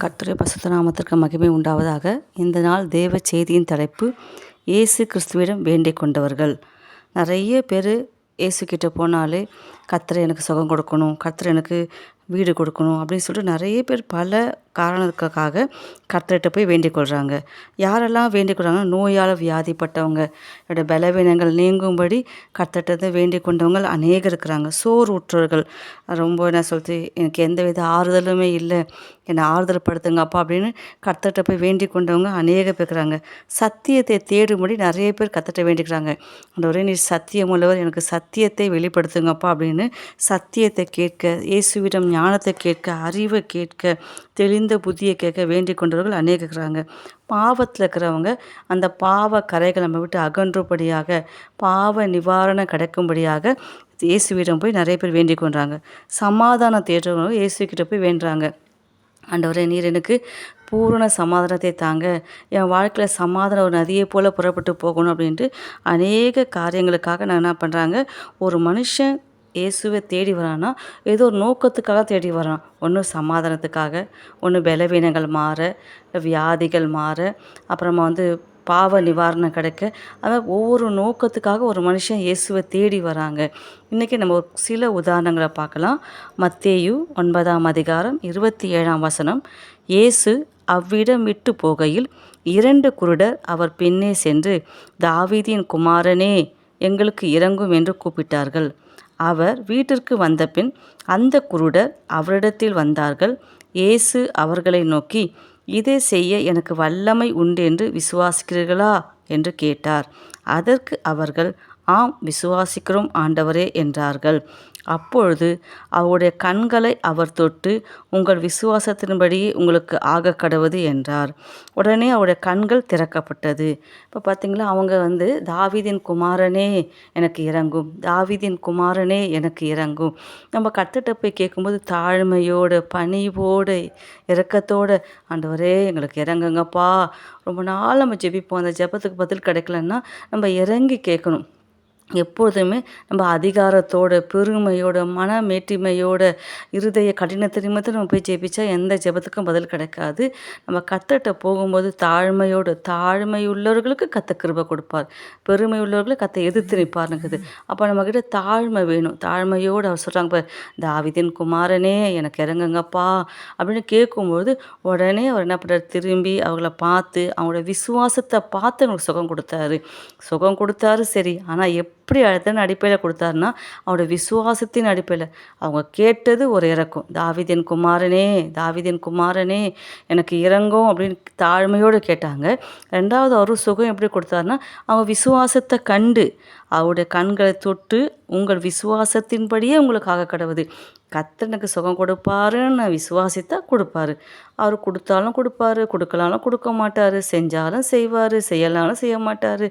கர்த்தருடைய பசுத்த நாமத்திற்கு மகிமை உண்டாவதாக. இந்த நாள் தேவ செய்தியின் தலைப்பு இயேசு கிறிஸ்துவிடம் வேண்டிக் கொண்டவர்கள். நிறைய பேர் இயேசு கிட்டே போனாலே கத்தரை எனக்கு சுகம் கொடுக்கணும் கர்த்தர் எனக்கு வீடு கொடுக்கணும் அப்படின்னு சொல்லிட்டு நிறைய பேர் பல காரணத்துக்காக கர்த்தர்கிட்ட போய் வேண்டிக் கொள்கிறாங்க யாரெல்லாம் வேண்டிக் கொள்கிறாங்கன்னா நோயால் வியாதிப்பட்டவங்க என்னோட பலவீனங்கள் நீங்கும்படி கர்த்தர்கிட்ட வேண்டிக் கொண்டவங்க அநேகர் இருக்கிறாங்க. சோர் உற்றவர்கள் ரொம்ப என்ன சொல்றது எனக்கு எந்த வித ஆறுதலுமே இல்லை. என்னை ஆறுதல் படுத்துங்க அப்பா அப்படின்னு கர்த்தர்கிட்ட போய் வேண்டிக் கொண்டவங்க அநேக பேர் இருக்கிறாங்க. சத்தியத்தை தேடும்படி நிறைய பேர் கர்த்தர்கிட்ட வேண்டிக்கிறாங்க. அந்த ஒரே நீ சத்தியம் உள்ளவர் எனக்கு சத்தியத்தை வெளிப்படுத்துங்கப்பா அப்படின்னு சத்தியத்தை கேட்க இயேசுவிடம் ஞானத்தை கேட்க அறிவை கேட்க தெளிந்த இந்த புத்தியை கேட்க வேண்டிக் கொண்டவர்கள் அநேக இருக்கிறாங்க. பாவத்தில் இருக்கிறவங்க அந்த பாவ கரைகளை நம்ம விட்டு அகன்றுபடியாக பாவ நிவாரணம் கிடைக்கும்படியாக இயேசுவிடம் போய் நிறைய பேர் வேண்டிக் கொண்டாங்க சமாதானம் தேடுறவங்க இயேசுக்கிட்ட போய் வேண்டுறாங்க. ஆண்டவரே நீர் எனக்கு பூரண சமாதானத்தை தாங்க. என் வாழ்க்கையில் சமாதானம் ஒரு நதியை போல் புறப்பட்டு போகணும் அப்படின்ட்டு அநேக காரியங்களுக்காக நான் என்ன பண்ணுறாங்க ஒரு மனுஷன் இயேசுவை தேடி வரான்னா ஏதோ ஒரு நோக்கத்துக்காக தேடி வரான். ஒன்று சமாதானத்துக்காக ஒன்று பலவீனங்கள் மாற வியாதிகள் மாற அப்புறமா வந்து பாவ நிவாரணம் கிடைக்க. அதாவது ஒவ்வொரு நோக்கத்துக்காக ஒரு மனுஷன் இயேசுவை தேடி வராங்க. இன்றைக்கி நம்ம ஒரு சில உதாரணங்களை பார்க்கலாம். மத்தேயு ஒன்பதாம் அதிகாரம் இருபத்தி ஏழாம் வசனம் இயேசு அவ்விடம் விட்டு போகையில் இரண்டு குருடர் அவர் பின்னே சென்று தாவீதின் குமாரனே எங்களுக்கு இறங்கும் என்று கூப்பிட்டார்கள். அவர் வீட்டிற்கு வந்தபின் அந்த குருடர் அவரிடத்தில் வந்தார்கள். இயேசு அவர்களை நோக்கி இதை செய்ய எனக்கு வல்லமை உண்டு என்று விசுவாசிக்கிறீர்களா? என்று கேட்டார். அதற்கு அவர்கள் ஆம் விசுவாசிக்கிறோம் ஆண்டவரே என்றார்கள். அப்பொழுது அவருடைய கண்களை அவர் தொட்டு உங்கள் விசுவாசத்தின்படியே உங்களுக்கு ஆக கடவுது என்றார். உடனே அவருடைய கண்கள் திறக்கப்பட்டது. இப்போ பார்த்தீங்களா அவங்க வந்து தாவிதின் குமாரனே எனக்கு இறங்கும். தாவிதின் குமாரனே எனக்கு இறங்கும். நம்ம கத்துட்ட போய் கேட்கும்போது தாழ்மையோடு பணிவோடு இறக்கத்தோடு ஆண்டவரே எங்களுக்கு இறங்குங்கப்பா. ரொம்ப நாள் நம்ம ஜெபிப்போம். அந்த ஜெபத்துக்கு பதில் கிடைக்கலன்னா நம்ம இறங்கி கேட்கணும் எப்போதுமே நம்ம அதிகாரத்தோட பெருமையோட மனமேட்டிமையோட இருதய கடினத்தை நிமித்தம் நம்ம போய் ஜெபிச்சா எந்த ஜெபத்துக்கும் பதில் கிடைக்காது. நம்ம கத்தட்ட போகும்போது தாழ்மையோடு தாழ்மை உள்ளவர்களுக்கு கத்த கிருபை கொடுப்பார். பெருமை உள்ளவர்களை கத்தை எதிர்த்து நிற்பாருங்குது அப்போ நம்மக்கிட்ட தாழ்மை வேணும். தாழ்மையோடு அவர் சொல்கிறாங்க இப்போ தாவிதின் குமாரனே எனக்கு இறங்குங்கப்பா. அப்படின்னு கேட்கும்போது உடனே அவர் என்ன பண்ணுறாரு திரும்பி அவங்கள பார்த்து அவங்களோட விசுவாசத்தை பார்த்து அவங்களுக்கு சுகம் கொடுத்தாரு. சுகம் கொடுத்தாரு சரி. ஆனால் எப் எப்படி எதன் அடிப்படையில் கொடுத்தாருன்னா அவரோட விசுவாசத்தின் அடிப்படையில் அவங்க கேட்டது ஒரு இறக்கும். தாவிதின் குமாரனே தாவிதின் குமாரனே எனக்கு இறங்கும் அப்படின்னு தாழ்மையோடு கேட்டாங்க. ரெண்டாவது அவர் சுகம் எப்படி கொடுத்தாருன்னா அவங்க விசுவாசத்தை கண்டு அவருடைய கண்களை தொட்டு உங்கள் விசுவாசத்தின்படியே உங்களுக்கு ஆக கடவுது கத்தனுக்கு சுகம் கொடுப்பாருன்னு விசுவாசித்தா கொடுப்பாரு. அவர் கொடுத்தாலும் கொடுப்பாரு கொடுக்கலாலும் கொடுக்க மாட்டார். செஞ்சாலும் செய்வார் செய்யலாலும் செய்ய மாட்டார்.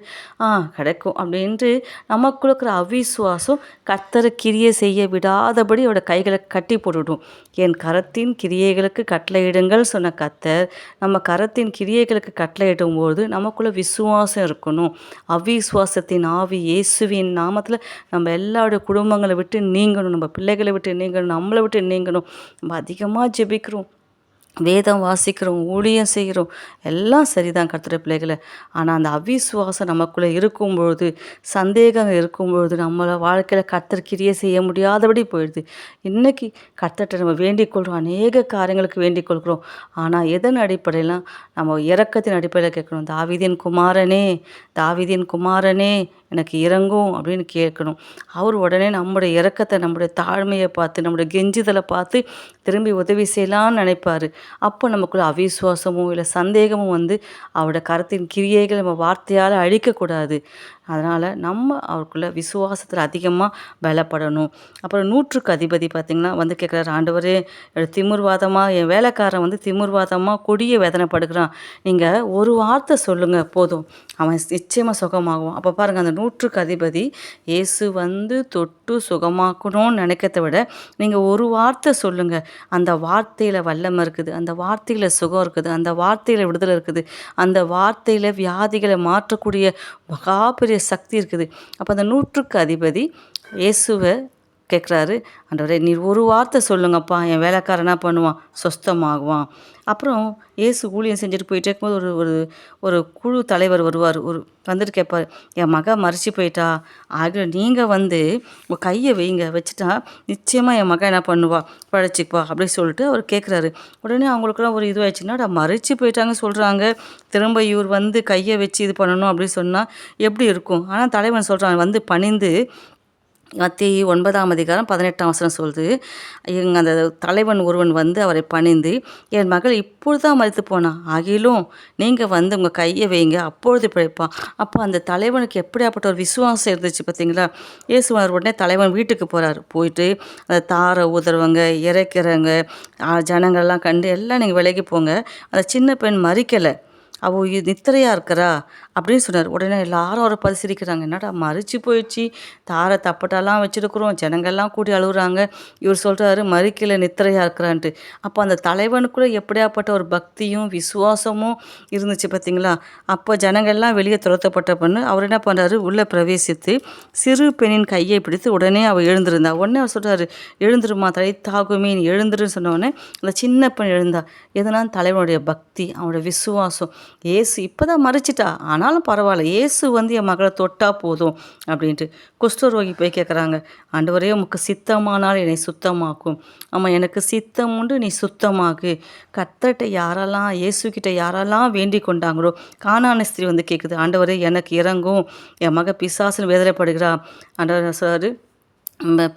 ஆ கிடைக்கும் அப்படின்ட்டு நமக்குள்ள இருக்கிற அவிசுவாசம் கத்தரை கிரியை செய்ய விடாதபடி அவரோட கைகளை கட்டி போட்டுவிடும் என் கரத்தின் கிரியைகளுக்கு கட்டளையிடுங்கள் சொன்ன கத்தர். நம்ம கரத்தின் கிரியைகளுக்கு கட்டளையிடும் போது நமக்குள்ள விசுவாசம் இருக்கணும். அவிசுவாசத்தின் ஆவி இயேசுவின் நாமத்தில் நம்ம எல்லாருடைய குடும்பங்களை விட்டு நீங்கணும் நம்ம பிள்ளைகளை விட்டு நீங்கணும் நம்மளை விட்டு நீங்கணும். நம்ம அதிகமாக ஜெபிக்கிறோம். வேதம் வாசிக்கிறோம் ஊழியம் செய்கிறோம். எல்லாம் சரிதான் கத்துற பிள்ளைகளை. ஆனால் அந்த அவிசுவாசம் நமக்குள்ளே இருக்கும்பொழுது சந்தேகம் இருக்கும்பொழுது நம்மளை வாழ்க்கையில் கத்தர்கிரியே செய்ய முடியாதபடி போயிடுது. இன்றைக்கி கத்தட்ட நம்ம வேண்டிக் கொள்கிறோம் அநேக காரியங்களுக்கு வேண்டிக் கொள்கிறோம். ஆனால் எதன் அடிப்படையில்? நம்ம இறக்கத்தின் அடிப்படையில் கேட்கணும் தாவிதின் குமாரனே தாவிதின் குமாரனே எனக்கு இறங்கும் அப்படின்னு கேட்கணும். அவர் உடனே நம்முடைய இறக்கத்தை நம்முடைய தாழ்மையை பார்த்து நம்முடைய கெஞ்சுதலை பார்த்து திரும்பி உதவி செய்யலான்னு நினைப்பார். அப்போ நமக்குள்ள அவிசுவாசமோ இல்லை சந்தேகமும் வந்து அவரோட கரத்தின் கிரியைகள் நம்ம வார்த்தையால் அழிக்கக்கூடாது. அதனால் நம்ம அவருக்குள்ள விசுவாசத்தில் அதிகமாக பலப்படணும். அப்புறம் நூற்றுக்கு அதிபதி பார்த்திங்கன்னா வந்து கேட்குறாரு ஆண்டவரே திமுர்வாதமாக என் வேலைக்காரன் வந்து திமுர்வாதமாக கொடிய வேதனைப்படுகிறான். நீங்கள் ஒரு வார்த்தை சொல்லுங்கள் போதும். அவன் நிச்சயமாக சுகமாகும் அப்போ பாருங்கள் அந்த நூற்றுக்கு அதிபதி இயேசு வந்து தொட்டு சுகமாக்கணும்னு நினைக்கிறத விட நீங்கள் ஒரு வார்த்தை சொல்லுங்கள் அந்த வார்த்தையில் வல்லமை இருக்குது அந்த வார்த்தையில் சுகம் இருக்குது அந்த வார்த்தையில் விடுதலை இருக்குது அந்த வார்த்தையில் வியாதிகளை மாற்றக்கூடிய மகா பெரிய சக்தி இருக்குது. அப்போ அந்த நூற்றுக்கு அதிபதி இயேசுவை கேட்குறாரு. ஆண்டவரே நீர் ஒரு வார்த்தை சொல்லுங்கப்பா என் வேலைக்காரன் என்ன பண்ணுவான்? சொஸ்தமாகுவான். அப்புறம் இயேசு ஊழியம் செஞ்சுட்டு போயிட்டே இருக்கும்போது ஒரு ஒரு ஒரு குழு தலைவர் வருவார். ஒரு வந்துட்டு கேட்பார் என் மக மறைச்சி போயிட்டா ஆகிய நீங்கள் வந்து உங்கள் கையை வைங்க வச்சுட்டா நிச்சயமாக என் மகன் என்ன பண்ணுவா? பழச்சிப்பா அப்படி சொல்லிட்டு அவர் கேட்குறாரு. உடனே அவங்களுக்குலாம் ஒரு இதுவாகிடுச்சுன்னா மறிச்சு போயிட்டாங்க சொல்கிறாங்க திரும்ப இவர் வந்து கையை வச்சு இது பண்ணணும் அப்படின்னு சொன்னால் எப்படி இருக்கும்? ஆனால் தலைவன் சொல்கிறான் வந்து பணிந்து மத்தி ஒன்பதாம் அதிகாரம் பதினெட்டாம் வசனம் சொல்லுது. எங்கள் அந்த தலைவன் ஒருவன் வந்து அவரை பணிந்து என் மகள் இப்பொழுது தான் மறித்து போனான் ஆகிலும் நீங்கள் வந்து உங்கள் கையை வைங்க அப்பொழுது பிழைப்பான். அப்போ அந்த தலைவனுக்கு எப்படியாப்பட்ட ஒரு விசுவாசம் இருந்துச்சு பார்த்தீங்களா? இயேசுவார் உடனே தலைவன் வீட்டுக்கு போகிறார் போயிட்டு அந்த தாரை ஊதுறவங்க இறைக்கிறவங்க ஜனங்கள்லாம் கண்டு எல்லாம் நீங்கள் விலகி போங்க. அந்த சின்ன பெண் மறிக்கலை அவள் நித்திரையாக இருக்கிறா? அப்படின்னு சொன்னார். உடனே எல்லாரும் அவரை பரிசீலிக்கிறாங்க. என்னடா மறிச்சு போயிடுச்சு. தாரை தப்பட்டாலாம் வச்சுருக்குறோம். ஜனங்கள்லாம் கூடி அழுகுறாங்க. இவர் சொல்கிறாரு மறிக்கல நித்திரையாக இருக்கிறான்ட்டு. அப்போ அந்த தலைவனுக்குள்ளே எப்படியாப்பட்ட ஒரு பக்தியும் விசுவாசமும் இருந்துச்சு பார்த்தீங்களா அப்போ ஜனங்கள்லாம் வெளியே துரத்தப்பட்ட பண்ணு அவர் என்ன பண்ணுறாரு உள்ளே பிரவேசித்து சிறு பெண்ணின் கையை பிடித்து உடனே அவள் எழுந்திருந்தா. உடனே அவர் சொல்கிறாரு எழுந்துருமா தலை தாகுமே நீ எழுந்துருன்னு சொன்னோடனே அந்த சின்ன பெண் எழுந்தா. எதனால் தலைவனுடைய பக்தி அவனுடைய விசுவாசம். ஏசு இப்போ தான் மறிச்சிட்டா. ஆனாலும் பரவாயில்ல. ஏசு வந்து என் மகளை தொட்டா போதும் அப்படின்ட்டு குஷ்டரோகி போய் கேட்குறாங்க ஆண்டவரே உமக்கு சித்தமானால் என்னை சுத்தமாக்கும். ஆமாம் எனக்கு சித்தம் உண்டு நீ சுத்தமாக்கு கத்தர்கிட்ட யாரெல்லாம் இயேசுக்கிட்ட யாரெல்லாம் வேண்டி கொண்டாங்களோ காணான ஸ்திரீ வந்து கேட்குது ஆண்டவரே எனக்கு இறங்கும் என் மக பிசாசுன்னு வேதனைப்படுகிறா. ஆண்டவர் சார்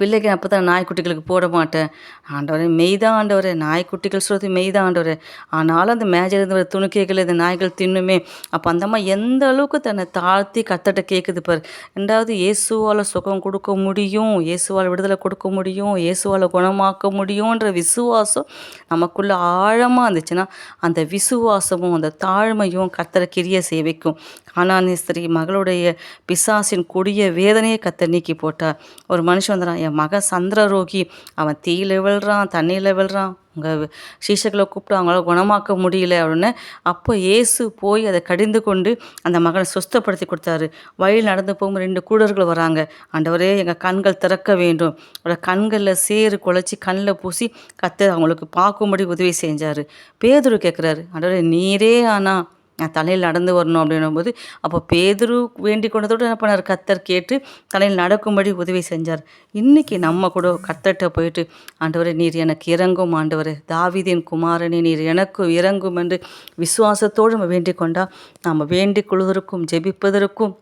பிள்ளைக்கு அப்போ தான் நாய்க்குட்டிகளுக்கு போட மாட்டேன். ஆண்டவரே மெய்தான் ஆண்டவரே நாய்க்குட்டிகள் சொல்கிறது மெய்தான் ஆண்டவரே. ஆனாலும் அந்த மேஜர் இருந்த துணுக்கைகள் இந்த நாய்கள் தின்னுமே. அப்போ அந்த அம்மா எந்த அளவுக்கு தன்னை தாழ்த்தி கத்தட்ட கேட்குது பார். ரெண்டாவது இயேசுவால் சுகம் கொடுக்க முடியும் இயேசுவால் விடுதலை கொடுக்க முடியும் இயேசுவால் குணமாக்க முடியுன்ற விசுவாசம் நமக்குள்ளே ஆழமாக இருந்துச்சுன்னா அந்த விசுவாசமும் அந்த தாழ்மையும் கத்தரை கிரிய சேவைக்கும் காணானேஸ்வரி மகளுடைய பிசாசின் கொடிய வேதனையை கத்த நீக்கி போட்டார். ஒரு மனுஷன் வந்துடான் என் மகன் சந்திரரோகி அவன் தீயில் விழுறான் தண்ணியில் விழுறான். உங்கள் சீஷர்களை கூப்பிட்டு அவங்களால குணமாக்க முடியல அப்படின்னு அப்போ இயேசு போய் அதை கடிந்து கொண்டு அந்த மகனை சுஸ்தப்படுத்தி கொடுத்தாரு. வழியில் நடந்து போகும்போது ரெண்டு கூடர்கள் வராங்க. ஆண்டவரே எங்கள் கண்கள் திறக்க வேண்டும். அவரோட கண்களில் சேறு குழச்சி கண்ணில் பூசி கத்து அவங்களுக்கு பார்க்கும்படி உதவி செஞ்சார். பேதுரு கேட்குறாரு ஆண்டவரே நீரே ஆனால் தலையில் நடந்து வரணும் அப்படின்னும் போது அப்போ பேதுரு வேண்டி கொண்டதோடு என்ன பண்ணார்? கத்தர் கேட்டு தலையில் நடக்கும்படி உதவி செஞ்சார். இன்றைக்கி நம்ம கூட கத்தர்கிட்ட போயிட்டு ஆண்டவரே நீர் எனக்கு இறங்கும் ஆண்டவர். தாவிதின் குமாரனே நீர் எனக்கும் இறங்கும் என்று விசுவாசத்தோடு நம்ம வேண்டிக் கொண்டால் நாம் வேண்டிக் கொள்வதற்கும் ஜெபிப்பதற்கும்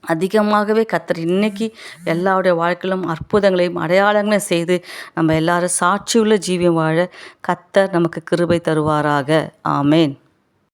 அதிகமாகவே கத்தர் இன்னைக்கு எல்லாருடைய வாழ்க்கையிலும் அற்புதங்களையும் அடையாளங்களையும் செய்து நம்ம எல்லாரும் சாட்சியுள்ள ஜீவியம் வாழ கத்தர் நமக்கு கிருபை தருவாராக. ஆமேன்.